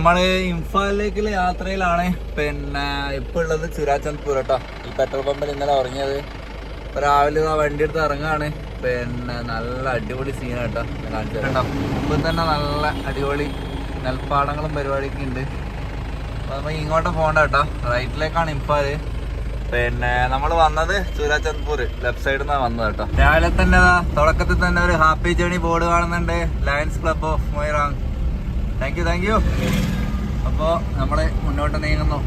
നമ്മൾ ഇംഫാലിലേക്കുള്ള യാത്രയിലാണ്. പിന്നെ ഇപ്പൊ ഉള്ളത് ചുരാചന്ദ്പൂർ കേട്ടോ. ഈ പെട്രോൾ പമ്പിൽ ഇന്നലെ ഉറങ്ങിയത്. ഇപ്പൊ രാവിലെ ആ വണ്ടി എടുത്ത് ഇറങ്ങാണ്. പിന്നെ നല്ല അടിപൊളി സീനാട്ടോ കേട്ടോ. ഞാൻ കാണിച്ചു തരാം. കേട്ടോ. ഇപ്പം തന്നെ നല്ല അടിപൊളി നെൽപ്പാടങ്ങളും പരിപാടിയൊക്കെ ഉണ്ട്. അപ്പൊ നമ്മൾ ഇങ്ങോട്ട് പോകണ്ട കേട്ടോ. റൈറ്റിലേക്കാണ് ഇംഫാൽ. പിന്നെ നമ്മൾ വന്നത് ചുരാചന്ദ്പൂർ. ലെഫ്റ്റ് സൈഡിൽ നിന്നാണ് വന്നത് കേട്ടോ. രാവിലെ തന്നെ തുടക്കത്തിൽ തന്നെ ഒരു ഹാപ്പി ജേണി ബോർഡ് കാണുന്നുണ്ട്. Lions club of Moirang thank you thank you അപ്പോ നമ്മൾ മുന്നോട്ട് നീങ്ങുന്നു.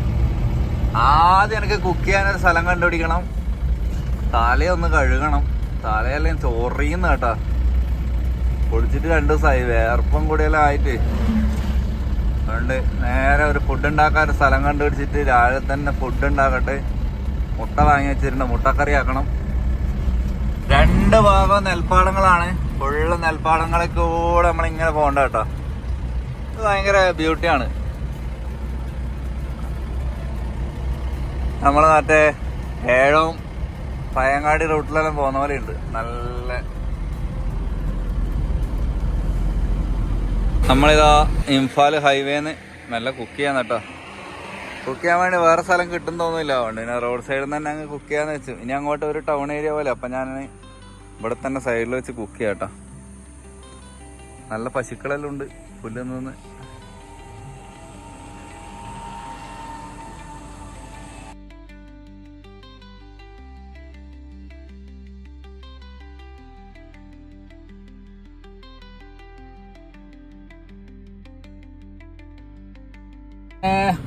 ആദ്യം എനിക്ക് കുക്ക് ചെയ്യാനൊരു സ്ഥലം കണ്ടുപിടിക്കണം. തലയൊന്ന് കഴുകണം. തലയെല്ലാം ചൊറിയുന്ന കേട്ടാ. പൊളിച്ചിട്ട് രണ്ടു ദിവസമായി വേർപ്പം കൂടിയെല്ലാം ആയിട്ട്. അതുകൊണ്ട് നേരെ ഒരു ഫുഡ് ഉണ്ടാക്കാൻ ഒരു സ്ഥലം കണ്ടുപിടിച്ചിട്ട് രാവിലെ തന്നെ ഫുഡ് ഉണ്ടാക്കട്ടെ. മുട്ട വാങ്ങി വെച്ചിട്ടുണ്ട്. മുട്ടക്കറി ആക്കണം. രണ്ട് ഭാഗം നെൽപ്പാടങ്ങളാണ് ഫുള്ള് നെൽപ്പാടങ്ങളെ കൂടെ നമ്മളിങ്ങനെ പോകണ്ട കേട്ടോ. ഭയങ്കര ബ്യൂട്ടിയാണ്. നമ്മൾ മറ്റേ ഏഴവും പയങ്ങാടി റൂട്ടിലെല്ലാം പോകുന്ന പോലെ ഉണ്ട് നല്ല നമ്മളിതാ ഇംഫാൽ ഹൈവേന്ന് നല്ല കുക്ക് ചെയ്യാൻ കേട്ടോ. കുക്ക് ചെയ്യാൻ വേണ്ടി വേറെ സ്ഥലം കിട്ടും തോന്നുന്നില്ല. അതുകൊണ്ട് പിന്നെ റോഡ് സൈഡിൽ നിന്ന് തന്നെ അങ്ങ് കുക്ക് ചെയ്യാന്ന് വെച്ചു. ഇനി അങ്ങോട്ട് ഒരു ടൗൺ ഏരിയ പോലെ. അപ്പം ഞാൻ ഇവിടെ തന്നെ സൈഡിൽ വെച്ച് കുക്ക് ചെയ്യാം കേട്ടോ. നല്ല പശുക്കളെല്ലാം ഉണ്ട്. പുല്ല് നിന്ന്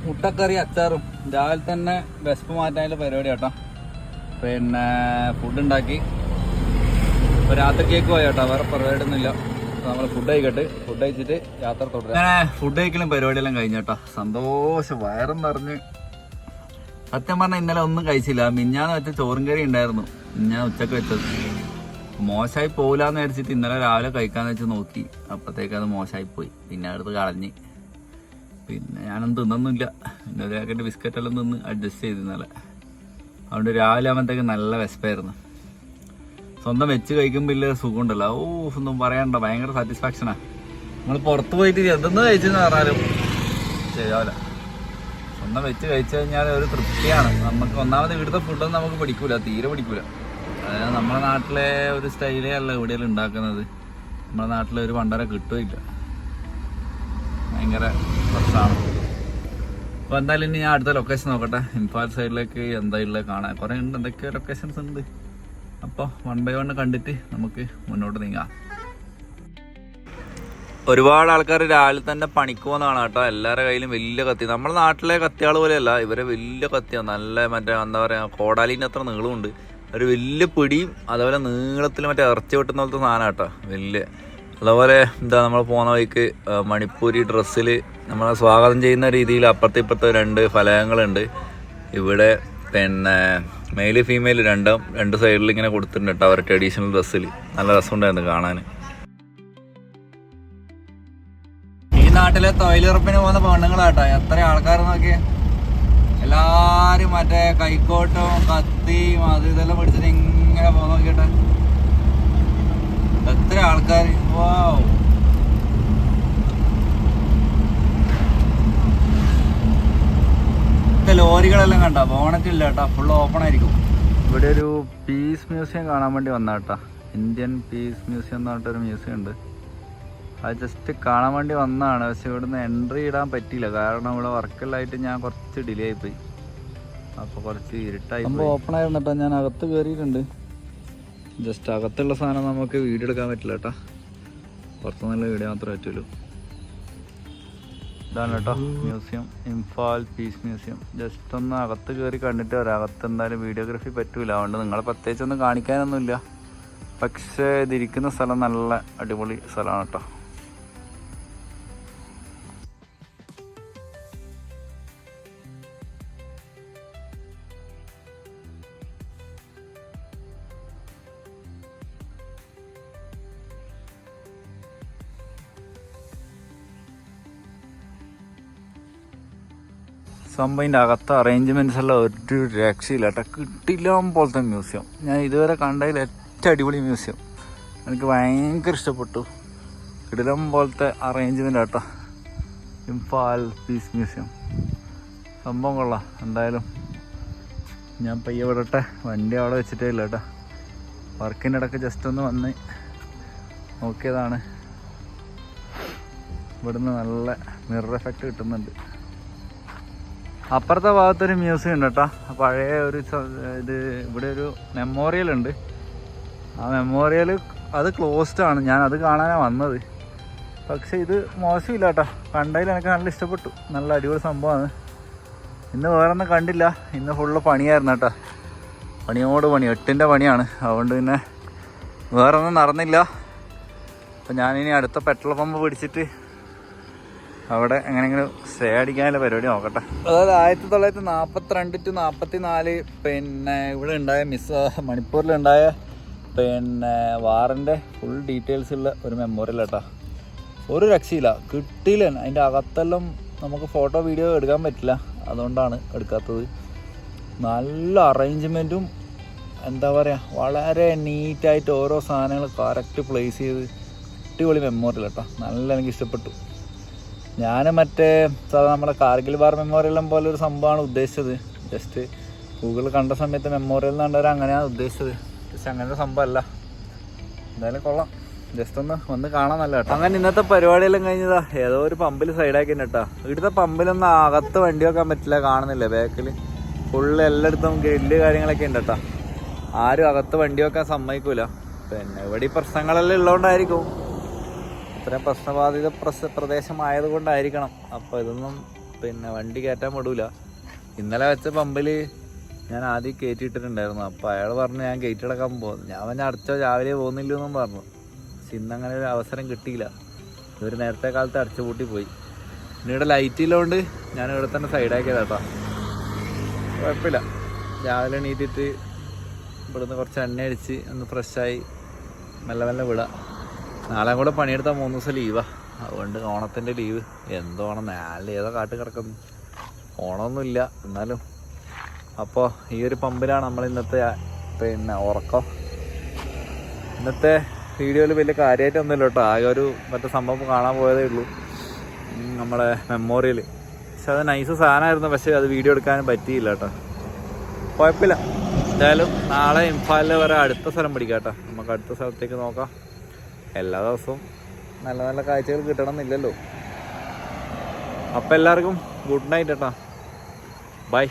മുട്ടക്കറി അച്ചാറും. രാവിലെ തന്നെ വിശപ്പ് മാറ്റാനുള്ള പരിപാടി കേട്ടോ പിന്നെ ഫുഡ് ഉണ്ടാക്കി. ഇപ്പൊ രാത്രി കേക്ക് പോയി കേട്ടോ വേറെ പരിപാടി ഒന്നുമില്ല നമ്മൾ ഫുഡ് കഴിക്കട്ടെ. ഫുഡ് കഴിച്ചിട്ട് യാത്ര തുടരാം. ഫുഡ് കഴിക്കലും പരിപാടിയെല്ലാം കഴിഞ്ഞു കേട്ടോ സന്തോഷം. വയറും നിറഞ്ഞ്. സത്യം പറഞ്ഞാൽ ഇന്നലെ ഒന്നും കഴിച്ചില്ല. മിഞ്ഞാന്ന് വെച്ച ചോറും കറി ഉണ്ടായിരുന്നു. ഞാൻ ഉച്ചയ്ക്ക് വെച്ചത്. മോശമായി പോകില്ലാന്ന് വിചാരിച്ചിട്ട് ഇന്നലെ രാവിലെ കഴിക്കാന്ന് വെച്ച് നോക്കി. അപ്പത്തേക്ക് അത് മോശമായി പോയി. പിന്നെ അടുത്ത് കളഞ്ഞ്. പിന്നെ ഞാനൊന്നും തിന്നൊന്നുമില്ല. പിന്നെ ഒരു പാക്കറ്റ് ബിസ്ക്കറ്റ് എല്ലാം തിന്ന് അഡ്ജസ്റ്റ് ചെയ്ത് ഇന്നലെ. അതുകൊണ്ട് രാവിലെ ആകുമ്പോഴത്തേക്ക് നല്ല വിശപ്പായിരുന്നു. സ്വന്തം വെച്ച് കഴിക്കുമ്പോൾ ഇല്ല സുഖം ഉണ്ടല്ലോ ഓ ഒന്നും പറയണ്ട ഭയങ്കര സാറ്റിസ്ഫാക്ഷനാ നമ്മൾ പുറത്ത് പോയിട്ട് എന്തെന്ന് കഴിച്ചെന്ന് പറഞ്ഞാലും ശരിയാവില്ല. സ്വന്തം വെച്ച് കഴിച്ചു കഴിഞ്ഞാൽ ഒരു തൃപ്തിയാണ്. നമുക്ക് ഒന്നാമത് ഇവിടുത്തെ ഫുഡൊന്നും നമുക്ക് പിടിക്കൂല തീരെ പിടിക്കൂല. അതായത് നമ്മുടെ നാട്ടിലെ ഒരു സ്റ്റൈലേ അല്ല ഇവിടെയെല്ലാം ഉണ്ടാക്കുന്നത്. നമ്മുടെ നാട്ടിലെ ഒരു പണ്ടര കിട്ടുമില്ല ഭയങ്കര പ്രശ്നമാണ്. അപ്പോൾ എന്തായാലും ഇനി ഞാൻ അടുത്ത ലൊക്കേഷൻ നോക്കട്ടെ. ഇംഫാൽ സൈഡിലേക്ക് എന്താ ഉള്ളത് കാണാൻ. കുറേ ഉണ്ട്. എന്തൊക്കെയോ ലൊക്കേഷൻസ് ഉണ്ട്. അപ്പോൾ വൺ ബൈ വൺ കണ്ടിട്ട് നമുക്ക് മുന്നോട്ട് നീങ്ങാം. ഒരുപാട് ആൾക്കാർ രാവിലെ തന്നെ പണിക്ക് പോകുന്നതാണ് കേട്ടോ. എല്ലാവരുടെ കയ്യിലും വലിയ കത്തി. നമ്മുടെ നാട്ടിലെ കത്തിയാൾ പോലെയല്ല ഇവരെ വലിയ കത്തിയാണ് നല്ല മറ്റേ എന്താ പറയുക കോടാലിന്റെ അത്ര നീളമുണ്ട്. ഒരു വലിയ പിടിയും അതേപോലെ നീളത്തിൽ മറ്റേ ഇറച്ചി വെട്ടുന്ന പോലത്തെ സാധനം കേട്ടോ. വലിയ. അതുപോലെ എന്താ നമ്മൾ പോകുന്ന വഴിക്ക് മണിപ്പൂരി ഡ്രസ്സിൽ നമ്മളെ സ്വാഗതം ചെയ്യുന്ന രീതിയിൽ അപ്പുറത്തെ ഇപ്പുറത്തെ രണ്ട് ഫലകങ്ങളുണ്ട്. ഇവിടെ പിന്നെ മെയിൽ ഫീമെയിൽ രണ്ടും രണ്ട് സൈഡിൽ ഇങ്ങനെ കൊടുത്തിട്ടുണ്ട് കേട്ടോ അവരുടെ ട്രഡീഷണൽ ഡ്രസ്സിൽ നല്ല രസമുണ്ടായിരുന്നു കാണാൻ ഈ നാട്ടിലെ തൊഴിലുറപ്പിന് പോകുന്ന പെണ്ണുങ്ങളാട്ടോ. എത്ര ആൾക്കാർ നോക്കിയേ. എല്ലാരും മറ്റേ കൈക്കോട്ടും കത്തിയും അത് ഇതെല്ലാം പിടിച്ചിട്ട് ഇങ്ങനെ പോകാൻ നോക്കിട്ടെ എത്ര ആൾക്കാർ വാവ് ഇത് ലോറികളെല്ലാം കണ്ട? ബോണറ്റ് ഇല്ല കേട്ടോ. ഫുൾ ഓപ്പൺ ആയിരിക്കും. ഇവിടെ ഒരു പീസ് മ്യൂസിയം കാണാൻ വേണ്ടി വന്ന കേട്ടാ. ഇന്ത്യൻ പീസ് മ്യൂസിയം എന്ന് പറഞ്ഞിട്ടൊരു മ്യൂസിയം ഉണ്ട്. അത് ജസ്റ്റ് കാണാൻ വേണ്ടി വന്നതാണ് പക്ഷെ ഇവിടുന്ന് എൻട്രി ഇടാൻ പറ്റിയില്ല. കാരണം ഇവിടെ വർക്കെല്ലായിട്ട് ഞാൻ കുറച്ച് ഡിലേ ആയിപ്പോയി. അപ്പോൾ കുറച്ച് ഇരുട്ടായി ഓപ്പൺ ആയിരുന്നു കേട്ടോ. ഞാൻ അകത്ത് കയറിയിട്ടുണ്ട് ജസ്റ്റ് അകത്തുള്ള സാധനം നമുക്ക് വീഡിയോ എടുക്കാൻ പറ്റില്ല കേട്ടോ. പുറത്തുനിന്നുള്ള വീഡിയോ മാത്രമേ പറ്റുള്ളൂ. ഇതാണ് കേട്ടോ. Museum. Imphal peace museum. Just ഒന്ന് അകത്ത് കയറി കണ്ടിട്ട് വരാം. അകത്ത് എന്തായാലും വീഡിയോഗ്രാഫി പറ്റൂല. അതുകൊണ്ട് നിങ്ങളെ പ്രത്യേകിച്ച് ഒന്നും കാണിക്കാനൊന്നുമില്ല. പക്ഷേ ഇതിരിക്കുന്ന സ്ഥലം നല്ല അടിപൊളി സ്ഥലമാണ് കേട്ടോ. സംഭവം ഇതിന്റെ അകത്തെ അറേഞ്ച്മെന്റ്സ് എല്ലാം ഒരു രക്ഷയില്ല കേട്ടോ കിട്ടില്ല പോലത്തെ മ്യൂസിയം. ഞാൻ ഇതുവരെ കണ്ടതിൽ ഏറ്റവും അടിപൊളി മ്യൂസിയം. എനിക്ക് ഭയങ്കര ഇഷ്ടപ്പെട്ടു. കിടിലം പോലത്തെ അറേഞ്ച്മെന്റ് കേട്ടോ ഇംഫാൽ പീസ് മ്യൂസിയം സംഭവം കൊള്ളാം. എന്തായാലും ഞാൻ പയ്യെ വിടട്ടെ. വണ്ടി അവിടെ വെച്ചിട്ടേ ഇല്ല കേട്ടോ വർക്കിന്റെ ഇടയ്ക്ക് ജസ്റ്റ് ഒന്ന് വന്ന് നോക്കിയതാണ്. ഇവിടുന്ന് നല്ല മിറർ എഫക്റ്റ് കിട്ടുന്നുണ്ട്. അപ്പുറത്തെ ഭാഗത്തൊരു മ്യൂസിയം ഉണ്ട് കേട്ടോ. പഴയ ഒരു ഇത് ഇവിടെ ഒരു മെമ്മോറിയൽ ഉണ്ട്. ആ മെമ്മോറിയൽ അത് ക്ലോസ്ഡ് ആണ്. ഞാൻ അത് കാണാനാണ് വന്നത്. പക്ഷേ ഇത് മോശമില്ല കേട്ടോ. കണ്ടതിൽ എനിക്ക് നല്ല ഇഷ്ടപ്പെട്ടു. നല്ല അടിപൊളി സംഭവമാണ്. ഇന്ന് വേറെ ഒന്നും കണ്ടില്ല. ഇന്ന് ഫുള്ള് പണിയായിരുന്നു കേട്ടോ. പണിയോട് പണി. എട്ടിന്റെ പണിയാണ്. അതുകൊണ്ട് പിന്നെ വേറെ ഒന്നും നടന്നില്ല. അപ്പം ഞാനിനി അടുത്ത പെട്രോൾ പമ്പ് പിടിച്ചിട്ട് അവിടെ എങ്ങനെയെങ്കിലും സ്റ്റേ അടിക്കാനുള്ള പരിപാടി നോക്കട്ടെ. അതായത് ആയിരത്തി തൊള്ളായിരത്തി നാൽപ്പത്തിരണ്ട് ടു നാൽപ്പത്തി നാല് പിന്നെ ഇവിടെ ഉണ്ടായ മിസ് മണിപ്പൂരിലുണ്ടായ പിന്നെ വാറിന്റെ ഫുൾ ഡീറ്റെയിൽസ് ഉള്ള ഒരു മെമ്മോറിയൽ കേട്ടോ ഒരു രക്ഷയില്ല. കിട്ടിയില്ല. അതിന്റെ അകത്തെല്ലാം നമുക്ക് ഫോട്ടോ വീഡിയോ എടുക്കാൻ പറ്റില്ല. അതുകൊണ്ടാണ് എടുക്കാത്തത്. നല്ല അറേഞ്ച്മെന്റും എന്താ പറയുക വളരെ നീറ്റായിട്ട് ഓരോ സാധനങ്ങൾ കറക്റ്റ് പ്ലേസ് ചെയ്ത് അടിപൊളി മെമ്മോറിയൽ കേട്ടോ നല്ല എനിക്ക് ഇഷ്ടപ്പെട്ടു. ഞാൻ മറ്റേ നമ്മുടെ കാർഗിൽ ബാർ മെമ്മോറിയലും പോലെ ഒരു സംഭവമാണ് ഉദ്ദേശിച്ചത്. ജസ്റ്റ് ഗൂഗിളിൽ കണ്ട സമയത്ത് മെമ്മോറിയൽ എന്ന് കണ്ടവർ അങ്ങനെയാണ് ഉദ്ദേശിച്ചത്. പക്ഷെ അങ്ങനെ സംഭവം സംഭവമല്ല എന്തായാലും കൊള്ളാം. ജസ്റ്റ് ഒന്ന് വന്ന് കാണാൻ നല്ല കേട്ടോ. അങ്ങനെ ഇന്നത്തെ പരിപാടിയെല്ലാം കഴിഞ്ഞതാ. ഏതോ ഒരു പമ്പിൽ സൈഡാക്കി കേട്ടോ. ഇവിടുത്തെ പമ്പിലൊന്നും അകത്ത് വണ്ടി വെക്കാൻ പറ്റില്ല കാണുന്നില്ല. ബാക്കിൽ ഫുള്ള് എല്ലായിടത്തും ഗ്രില്ല് കാര്യങ്ങളൊക്കെ ഉണ്ട് കേട്ടോ. ആരും അകത്ത് വണ്ടി വെക്കാൻ സമ്മതിക്കൂല. പിന്നെ ഇവിടെ ഈ പ്രശ്നങ്ങളെല്ലാം ഉള്ളതുകൊണ്ടായിരിക്കും. ഇത്രയും പ്രശ്നബാധിത പ്രസ പ്രദേശമായത് കൊണ്ടായിരിക്കണം അപ്പോൾ ഇതൊന്നും പിന്നെ വണ്ടി കയറ്റാൻ വിടൂല. ഇന്നലെ വെച്ച പമ്പിൽ ഞാൻ ആദ്യം കയറ്റിയിട്ടിട്ടുണ്ടായിരുന്നു അപ്പോൾ അയാൾ പറഞ്ഞു ഞാൻ ഗേറ്റ് അടക്കാൻ പോകുന്നു ഞാൻ പറഞ്ഞ അടച്ചോ രാവിലെ പോകുന്നില്ല എന്നും പറഞ്ഞു. പക്ഷെ ഇന്നങ്ങനെ ഒരു അവസരം കിട്ടിയില്ല. ഇവർ നേരത്തെ കാലത്ത് അടച്ചു പൂട്ടി പോയി. പിന്നീട് ലൈറ്റ് ഇല്ലോണ്ട് ഞാൻ ഇവിടെ തന്നെ സൈഡാക്കിയതാ കേട്ടോ കുഴപ്പമില്ല. രാവിലെ എണീറ്റിട്ട് ഇവിടുന്ന് കുറച്ച് എണ്ണ അടിച്ച് ഒന്ന് ഫ്രഷായി മെല്ലെ മെല്ലെ വിടാം. നാളെ കൂടെ പണിയെടുത്താൽ മൂന്ന് ദിവസം ലീവാ. അതുകൊണ്ട് ഓണത്തിന്റെ ലീവ്. എന്തോ ഓണം നാളെ ഏതോ കാട്ട് കിടക്കുന്നു. ഓണമൊന്നുമില്ല എന്നാലും. അപ്പോൾ ഈ ഒരു പമ്പിലാണ് നമ്മൾ ഇന്നത്തെ പിന്നെ ഉറക്കം. ഇന്നത്തെ വീഡിയോയിൽ വലിയ കാര്യമായിട്ടൊന്നുമില്ല കേട്ടോ. ആകെ ഒരു മറ്റേ സംഭവം കാണാൻ പോയതേ ഉള്ളൂ. നമ്മുടെ മെമ്മോറിയൽ പക്ഷെ അത് നൈസ് സാധനമായിരുന്നു. പക്ഷേ അത് വീഡിയോ എടുക്കാനും പറ്റിയില്ല കേട്ടോ. കുഴപ്പമില്ല. എന്തായാലും നാളെ ഇംഫാലിൽ വരെ അടുത്ത സ്ഥലം പിടിക്കാം കേട്ടോ. നമുക്ക് അടുത്ത സ്ഥലത്തേക്ക് നോക്കാം. എല്ലാ ദിവസവും നല്ല നല്ല കാഴ്ചകൾ കിട്ടണം എന്നില്ലല്ലോ അപ്പം എല്ലാവർക്കും ഗുഡ് നൈറ്റ് കേട്ടോ ബൈ.